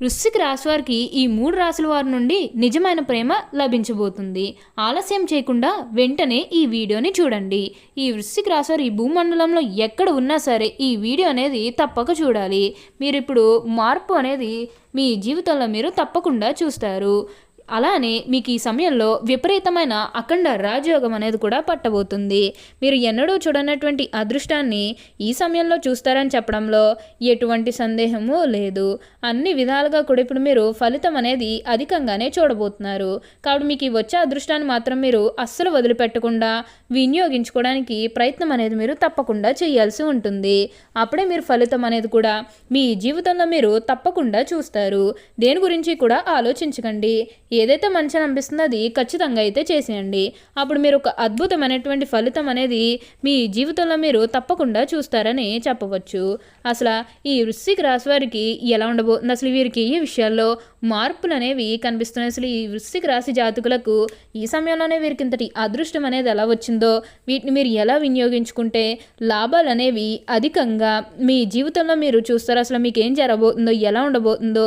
వృశ్చిక రాశి వారికి ఈ మూడు రాశుల వారి నుండి నిజమైన ప్రేమ లభించబోతుంది. ఆలస్యం చేయకుండా వెంటనే ఈ వీడియోని చూడండి. ఈ వృశ్చిక రాశి వారు ఈ భూమండలంలో ఎక్కడ ఉన్నా సరే ఈ వీడియో అనేది తప్పక చూడాలి. మీరు ఇప్పుడు మార్పు అనేది మీ జీవితంలో మీరు తప్పకుండా చూస్తారు. అలానే మీకు ఈ సమయంలో విపరీతమైన అఖండ రాజయోగం అనేది కూడా పట్టబోతుంది. మీరు ఎన్నడూ చూడనటువంటి అదృష్టాన్ని ఈ సమయంలో చూస్తారని చెప్పడంలో ఎటువంటి సందేహము లేదు. అన్ని విధాలుగా కూడా ఇప్పుడు మీరు ఫలితం అనేది అధికంగానే చూడబోతున్నారు. కాబట్టి మీకు ఈ వచ్చే అదృష్టాన్ని మాత్రం మీరు అస్సలు వదిలిపెట్టకుండా వినియోగించుకోవడానికి ప్రయత్నం అనేది మీరు తప్పకుండా చేయాల్సి ఉంటుంది. అప్పుడే మీరు ఫలితం అనేది కూడా మీ జీవితంలో మీరు తప్పకుండా చూస్తారు. దేని గురించి కూడా ఆలోచించకండి. ఏదైతే మంచిని అనిపిస్తుందో అది ఖచ్చితంగా అయితే చేసేయండి. అప్పుడు మీరు ఒక అద్భుతమైనటువంటి ఫలితం అనేది మీ జీవితంలో మీరు తప్పకుండా చూస్తారని చెప్పవచ్చు. అసలు ఈ వృశ్చిక రాశి వారికి ఎలా ఉండబోతుంది? అసలు వీరికి ఈ విషయాల్లో మార్పులు అనేవి కనిపిస్తున్నాయి. అసలు ఈ వృశ్చిక రాశి జాతకులకు ఈ సమయంలోనే వీరికి ఇంతటి అదృష్టం అనేది ఎలా వచ్చిందో వీటిని మీరు ఎలా వినియోగించుకుంటే లాభాలు అనేవి అధికంగా మీ జీవితంలో మీరు చూస్తారు. అసలు మీకు ఏం జరగబోతుందో ఎలా ఉండబోతుందో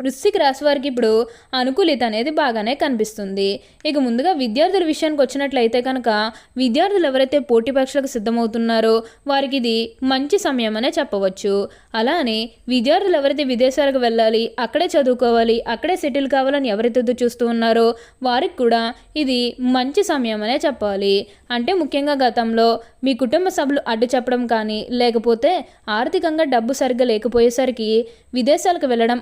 వృశ్చిక రాశి వారికి ఇప్పుడు అనుకూలిత అనేది బాగానే కనిపిస్తుంది. ఇక ముందుగా విద్యార్థుల విషయానికి వచ్చినట్లయితే కనుక విద్యార్థులు ఎవరైతే పోటీ పరీక్షలకు సిద్ధమవుతున్నారో వారికి ఇది మంచి సమయం అనే చెప్పవచ్చు. అలానే విద్యార్థులు ఎవరైతే విదేశాలకు వెళ్ళాలి అక్కడే చదువుకోవాలి అక్కడే సెటిల్ కావాలని ఎవరైతే చూస్తూ ఉన్నారో వారికి కూడా ఇది మంచి సమయం అనే చెప్పాలి. అంటే ముఖ్యంగా గతంలో మీ కుటుంబ సభ్యులు అడ్డు చెప్పడం కానీ లేకపోతే ఆర్థికంగా డబ్బు సరిగ్గా లేకపోయేసరికి విదేశాలకు వెళ్ళడం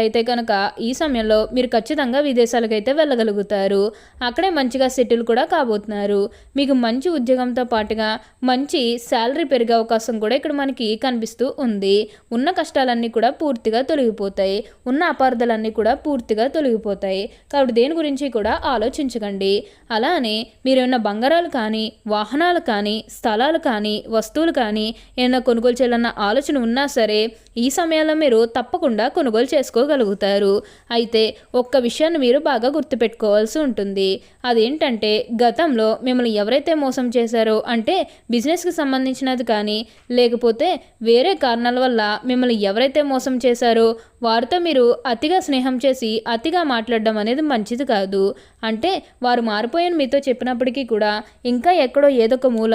ఆగిపోయినట్లయితే కనుక ఈ సమయంలో మీరు ఖచ్చితంగా విదేశాలకు అయితే వెళ్ళగలుగుతారు. అక్కడే మంచిగా సెటిల్ కూడా కాబోతున్నారు. మీకు మంచి ఉద్యోగంతో పాటుగా మంచి శాలరీ పెరిగే అవకాశం కూడా ఇక్కడ మనకి కనిపిస్తూ ఉంది. ఉన్న కష్టాలన్నీ కూడా పూర్తిగా తొలగిపోతాయి. ఉన్న అపార్థాలన్నీ కూడా పూర్తిగా తొలగిపోతాయి. కాబట్టి దేని గురించి కూడా ఆలోచించకండి. అలానే మీరు ఏమైనా బంగారాలు కానీ వాహనాలు కానీ స్థలాలు కానీ వస్తువులు కానీ ఏమైనా కొనుగోలు చేయాలన్న ఆలోచన ఉన్నా సరే ఈ సమయంలో మీరు తప్పకుండా కొనుగోలు చేసుకోగలుగుతారు అయితే ఒక్క విషయాన్ని మీరు బాగా గుర్తుపెట్టుకోవాల్సి ఉంటుంది. అదేంటంటే గతంలో మిమ్మల్ని ఎవరైతే మోసం చేశారో అంటే బిజినెస్కి సంబంధించినది కానీ లేకపోతే వేరే కారణాల వల్ల మిమ్మల్ని ఎవరైతే మోసం చేశారో వారితో మీరు అతిగా స్నేహం చేసి అతిగా మాట్లాడడం అనేది మంచిది కాదు. అంటే వారు మారిపోయాను మీతో చెప్పినప్పటికీ కూడా ఇంకా ఎక్కడో ఏదో ఒక మూల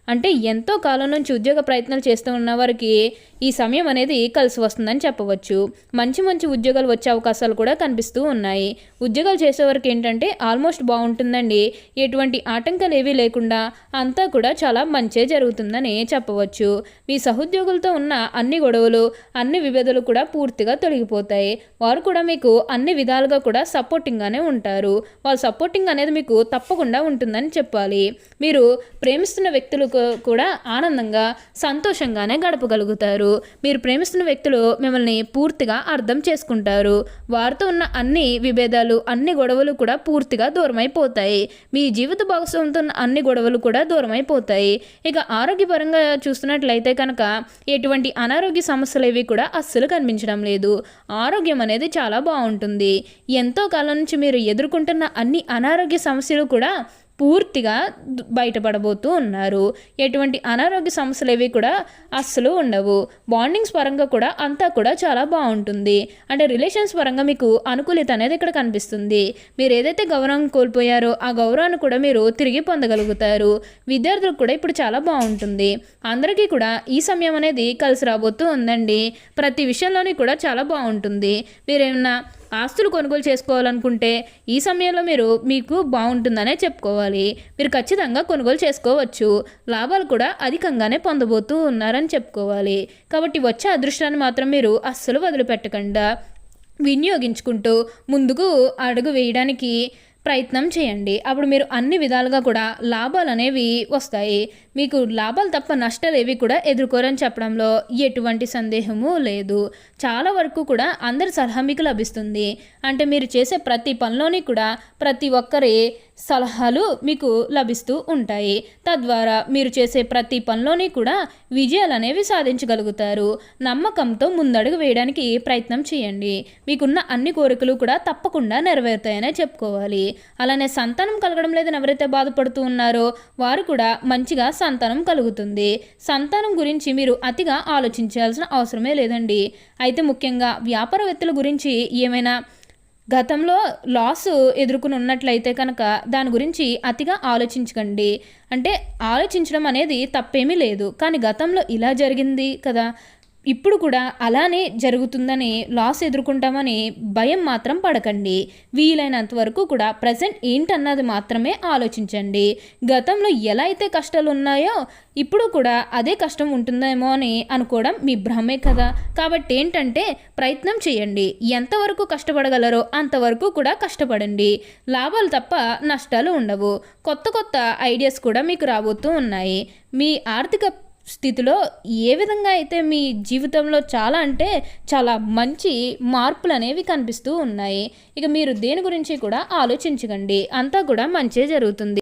అంటే ఎంతో కాలం నుంచి ఉద్యోగ ప్రయత్నాలు చేస్తూ ఉన్న వారికి ఈ సమయం అనేది కలిసి వస్తుందని చెప్పవచ్చు. మంచి మంచి ఉద్యోగాలు వచ్చే అవకాశాలు కూడా కనిపిస్తూ ఉన్నాయి. ఉద్యోగాలు చేసేవారికి ఏంటంటే ఆల్మోస్ట్ బాగుంటుందండి. ఎటువంటి ఆటంకాలు ఏవీ లేకుండా అంతా కూడా చాలా మంచే జరుగుతుందని చెప్పవచ్చు. మీ సహోద్యోగులతో ఉన్న అన్ని గొడవలు అన్ని విభేదాలు కూడా పూర్తిగా తొలగిపోతాయి. వారు కూడా మీకు అన్ని విధాలుగా కూడా సపోర్టింగ్గానే ఉంటారు. వాళ్ళ సపోర్టింగ్ అనేది మీకు తప్పకుండా ఉంటుందని చెప్పాలి. మీరు ప్రేమిస్తున్న వ్యక్తులకు కూడా ఆనందంగా సంతోషంగానే గడపగలుగుతారు. మీరు ప్రేమిస్తున్న వ్యక్తులు మిమ్మల్ని పూర్తిగా అర్థం చేసుకుంటారు. వారితో ఉన్న అన్ని విభేదాలు అన్ని గొడవలు కూడా పూర్తిగా దూరమైపోతాయి. మీ జీవిత భాగస్వామితో ఉన్న అన్ని గొడవలు కూడా దూరమైపోతాయి. ఇక ఆరోగ్యపరంగా చూస్తున్నట్లయితే కనుక ఎటువంటి అనారోగ్య సమస్యలు ఏవి కూడా అస్సలు కనిపించడం లేదు. ఆరోగ్యం అనేది చాలా బాగుంటుంది. ఎంతో కాలం నుంచి మీరు ఎదుర్కొంటున్న అన్ని అనారోగ్య సమస్యలు కూడా పూర్తిగా బయటపడబోతూ ఉన్నారు. ఎటువంటి అనారోగ్య సమస్యలు ఏవి కూడా అస్సలు ఉండవు. బాండింగ్స్ పరంగా కూడా అంతా కూడా చాలా బాగుంటుంది. అంటే రిలేషన్స్ పరంగా మీకు అనుకూలిత అనేది ఇక్కడ కనిపిస్తుంది. మీరు ఏదైతే గౌరవం కోల్పోయారో ఆ గౌరవాన్ని కూడా మీరు తిరిగి పొందగలుగుతారు. విద్యార్థులకు కూడా ఇప్పుడు చాలా బాగుంటుంది. అందరికీ కూడా ఈ సమయం అనేది కలిసి రాబోతూ ఉందండి. ప్రతి విషయంలోని కూడా చాలా బాగుంటుంది. మీరేమన్నా ఆస్తులు కొనుగోలు చేసుకోవాలనుకుంటే ఈ సమయంలో మీరు మీకు బాగుంటుందనే చెప్పుకోవాలి. మీరు ఖచ్చితంగా కొనుగోలు చేసుకోవచ్చు. లాభాలు కూడా అధికంగానే పొందబోతూ ఉన్నారని చెప్పుకోవాలి. కాబట్టి వచ్చే అదృష్టాన్ని మాత్రం మీరు అస్సలు వదిలిపెట్టకుండా. వినియోగించుకుంటూ ముందుకు అడుగు వేయడానికి ప్రయత్నం చేయండి. అప్పుడు మీరు అన్ని విధాలుగా కూడా లాభాలు అనేవి వస్తాయి. మీకు లాభాలు తప్ప నష్టాలు ఏవి కూడా ఎదుర్కోరని చెప్పడంలో ఎటువంటి సందేహము లేదు. చాలా వరకు కూడా అందరి సలహా మీకు లభిస్తుంది. అంటే మీరు చేసే ప్రతి పనిలోని కూడా ప్రతి ఒక్కరి సలహాలు మీకు లభిస్తూ ఉంటాయి. తద్వారా మీరు చేసే ప్రతి పనిలోని కూడా విజయాలు అనేవి సాధించగలుగుతారు. నమ్మకంతో ముందడుగు వేయడానికి ప్రయత్నం చేయండి. మీకున్న అన్ని కోరికలు కూడా తప్పకుండా నెరవేరుతాయనే చెప్పుకోవాలి. అలానే సంతానం కలగడం లేదని ఎవరైతే బాధపడుతూ ఉన్నారో వారు కూడా మంచిగా సంతానం కలుగుతుంది. సంతానం గురించి మీరు అతిగా ఆలోచించాల్సిన అవసరమే లేదండి. అయితే ముఖ్యంగా వ్యాపారవేత్తల గురించి ఏమైనా గతంలో లాస్ ఎదుర్కొని ఉన్నట్లయితే కనుక దాని గురించి అతిగా ఆలోచించకండి. అంటే ఆలోచించడం అనేది తప్పేమీ లేదు. కానీ గతంలో ఇలా జరిగింది కదా. ఇప్పుడు కూడా అలానే జరుగుతుందని లాస్ ఎదుర్కొంటామని భయం మాత్రం పడకండి. వీలైనంత వరకు కూడా ప్రజెంట్ ఏంటన్నది మాత్రమే ఆలోచించండి. గతంలో ఎలా అయితే కష్టాలు ఉన్నాయో ఇప్పుడు కూడా అదే కష్టం ఉంటుందేమో అని అనుకోవడం మీ భ్రమే కదా. కాబట్టి ఏంటంటే ప్రయత్నం చేయండి. ఎంతవరకు కష్టపడగలరో అంతవరకు కూడా కష్టపడండి. లాభాలు తప్ప నష్టాలు ఉండవు. కొత్త కొత్త ఐడియాస్ కూడా మీకు రాబోతూ ఉన్నాయి. మీ ఆర్థిక స్థితిలో ఏ విధంగా అయితే మీ జీవితంలో చాలా అంటే చాలా మంచి మార్పులు అనేవి కనిపిస్తూ ఉన్నాయి ఇక మీరు దేని గురించి కూడా ఆలోచించకండి. అంతా కూడా మంచే జరుగుతుంది.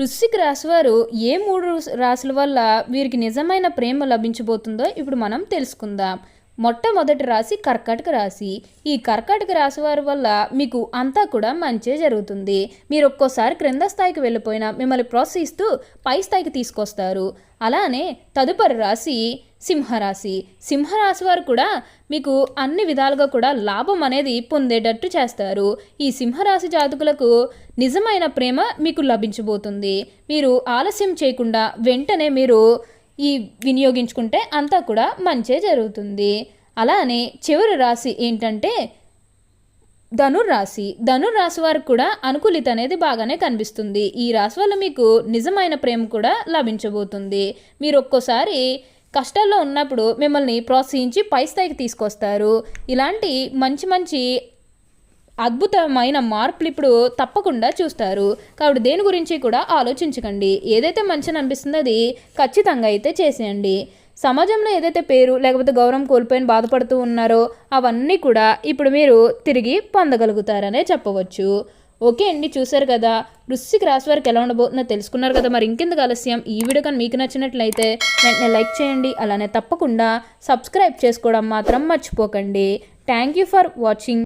వృశ్చిక రాశి వారు ఏ మూడు రాశుల వల్ల వీరికి నిజమైన ప్రేమ లభించబోతుందో ఇప్పుడు మనం తెలుసుకుందాం. మొట్టమొదటి రాశి కర్కాటక రాశి. ఈ కర్కాటక రాశి వారి వల్ల మీకు అంతా కూడా మంచే జరుగుతుంది. మీరు ఒక్కోసారి క్రింద స్థాయికి వెళ్ళిపోయినా మిమ్మల్ని ప్రోత్సహిస్తూ పై స్థాయికి తీసుకొస్తారు. అలానే తదుపరి రాశి సింహరాశి. సింహరాశి వారు కూడా మీకు అన్ని విధాలుగా కూడా లాభం అనేది పొందేటట్టు చేస్తారు. ఈ సింహరాశి జాతకులకు నిజమైన ప్రేమ మీకు లభించబోతుంది. మీరు ఆలస్యం చేయకుండా వెంటనే మీరు ఈ వినియోగించుకుంటే అంతా కూడా మంచే జరుగుతుంది. అలానే చివరి రాశి ఏంటంటే ధనుర్రాశి. ధనుర్రాశి వారికి కూడా అనుకూలిత అనేది బాగానే కనిపిస్తుంది. ఈ రాశి వల్ల మీకు నిజమైన ప్రేమ కూడా లభించబోతుంది. మీరు ఒక్కోసారి కష్టాల్లో ఉన్నప్పుడు మిమ్మల్ని ప్రోత్సహించి పై స్థాయికి తీసుకొస్తారు. ఇలాంటి మంచి మంచి అద్భుతమైన మార్పులు ఇప్పుడు తప్పకుండా చూస్తారు. కాబట్టి దేని గురించి కూడా ఆలోచించకండి. ఏదైతే మంచిని అనిపిస్తుందో అది ఖచ్చితంగా అయితే చేసేయండి. సమాజంలో ఏదైతే పేరు లేకపోతే గౌరవం కోల్పోయిన బాధపడుతూ ఉన్నారో అవన్నీ కూడా ఇప్పుడు మీరు తిరిగి పొందగలుగుతారనే చెప్పవచ్చు. ఓకే అండి చూసారు కదా. వృశ్చిక రాశి వారికి ఎలా ఉండబోతుందో తెలుసుకున్నారు కదా. మరి ఇంకెందుకు ఆలస్యం? ఈ వీడియో కానీ మీకు నచ్చినట్లయితే వెంటనే లైక్ చేయండి. అలానే తప్పకుండా సబ్స్క్రైబ్ చేసుకోవడం మాత్రం మర్చిపోకండి. Thank you for watching.